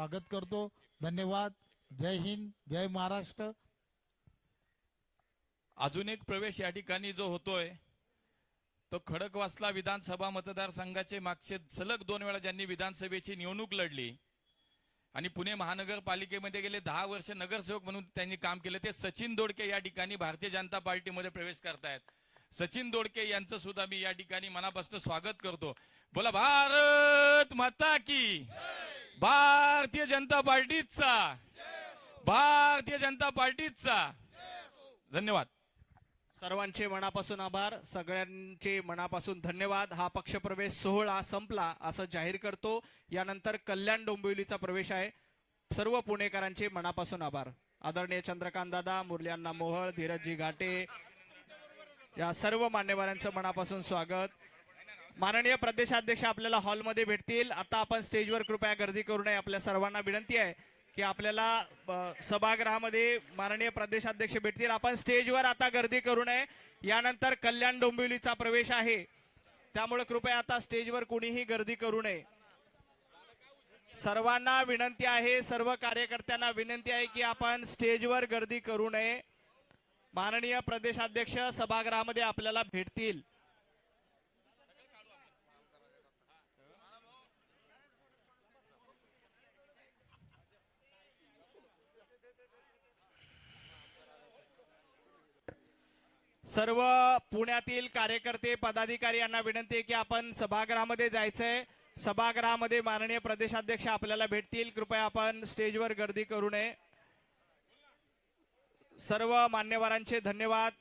स्वागत करतो. धन्यवाद. जय हिंद जय महाराष्ट्र. अजून एक प्रवेश या ठिकाणी जो होतोय तो खडकवासला विधानसभा मतदारसंघाचे मागचे सलग दोन वेळा ज्यांनी विधानसभेची निवडणूक लढली आणि पुणे महानगरपालिकेमध्ये गेले दहा वर्ष नगरसेवक म्हणून त्यांनी काम केलं ते सचिन दोडके या ठिकाणी भारतीय जनता पार्टीमध्ये प्रवेश करतायत. सचिन दोडके यांचं सुद्धा मी या ठिकाणी मनापासून स्वागत करतो. बोला भारत माता की भारतीय जनता पार्टीचा. भारतीय जनता पार्टीचा. धन्यवाद. सर्वांचे मनापासून आभार. सगळ्यांचे मनापासून धन्यवाद. हा पक्षप्रवेश सोहळा संपला असं जाहीर करतो. यानंतर कल्याण डोंबिवलीचा प्रवेश आहे. सर्व पुणेकरांचे मनापासून आभार. आदरणीय चंद्रकांत दादा मुरल्यांना मोहळ धीरजजी घाटे या सर्व मान्यवरांचं मनापासून स्वागत. माननीय प्रदेशाध्यक्ष आपल्याला हॉलमध्ये भेटतील. आता आपण स्टेजवर कृपया गर्दी करू नये. आपल्या सर्वांना विनंती आहे की आपल्याला सभागृहामध्ये माननीय प्रदेशाध्यक्ष भेटतील. आपण स्टेजवर आता गर्दी करू नये. यानंतर कल्याण डोंबिवलीचा प्रवेश आहे. त्यामुळे कृपया आता स्टेजवर कोणीही गर्दी करू नये. सर्वांना विनंती आहे सर्व कार्यकर्त्यांना विनंती आहे की आपण स्टेजवर गर्दी करू नये. माननीय प्रदेशाध्यक्ष सभागृहामध्ये आपल्याला भेटतील. सर्व पुण्यातील कार्यकर्ते पदाधिकारी यांना विनंती आहे की आपण सभागृहामध्ये जायचंय. सभागृहामध्ये माननीय प्रदेशाध्यक्ष आपल्याला भेटतील. कृपया आपण स्टेजवर गर्दी करू नये. सर्व मान्यवरांचे धन्यवाद.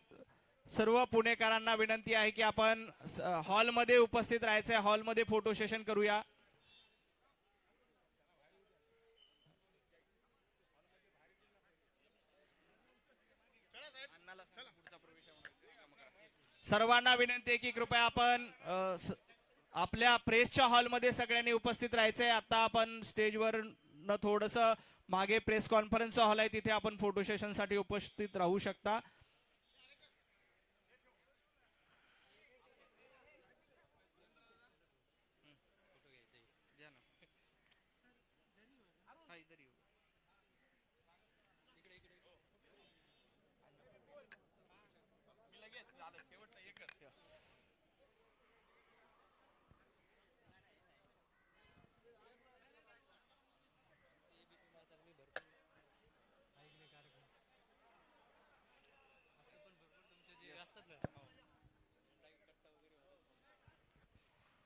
सर्व पुणेकरांना विनंती आहे की आपण स- हॉलमध्ये उपस्थित राहायचंय. हॉलमध्ये फोटो सेशन करूया. सर्वांना विनंती आहे की कृपया आपण आपल्या प्रेसच्या हॉलमध्ये सगळ्यांनी उपस्थित राहायचंय. आता आपण स्टेजवर न थोडस मागे प्रेस कॉन्फरन्स हॉल आहे तिथे आपण फोटो सेशनसाठी उपस्थित राहू शकता.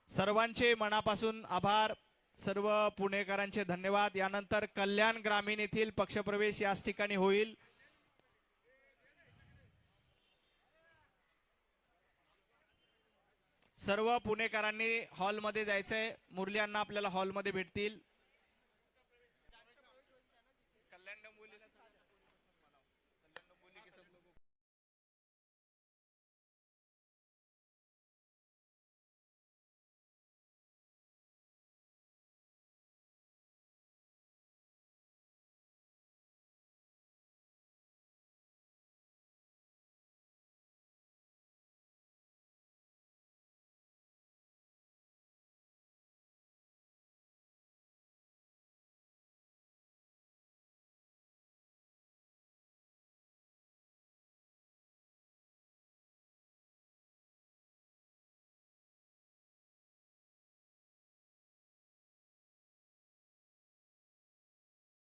सर्वांचे मनापासून आभार. सर्व पुणेकरांचे धन्यवाद. यानंतर कल्याण ग्रामीण येथील पक्षप्रवेश याच ठिकाणी होईल. सर्व पुणेकरांनी हॉलमध्ये जायचं आहे मुरली अण्णा आपल्याला हॉलमध्ये भेटतील. कल्याण